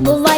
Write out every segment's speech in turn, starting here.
Bu var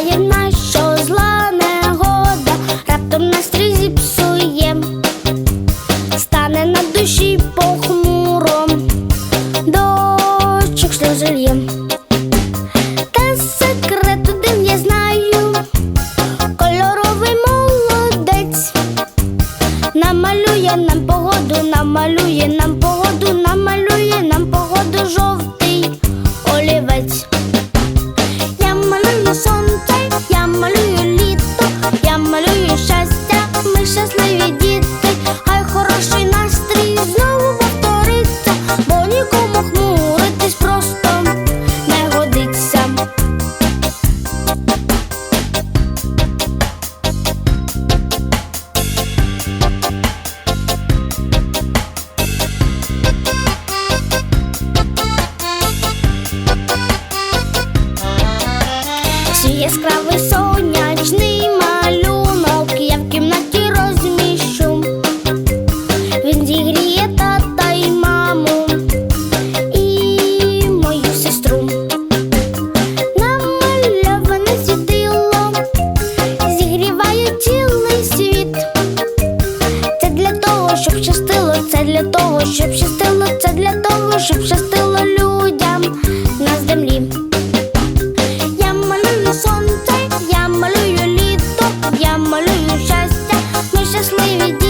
щоб щастило, це для того, щоб щастило, це для того, щоб щастило людям на землі. Я малюю сонце, я малюю літо, я малюю щастя, ми щасливі діти.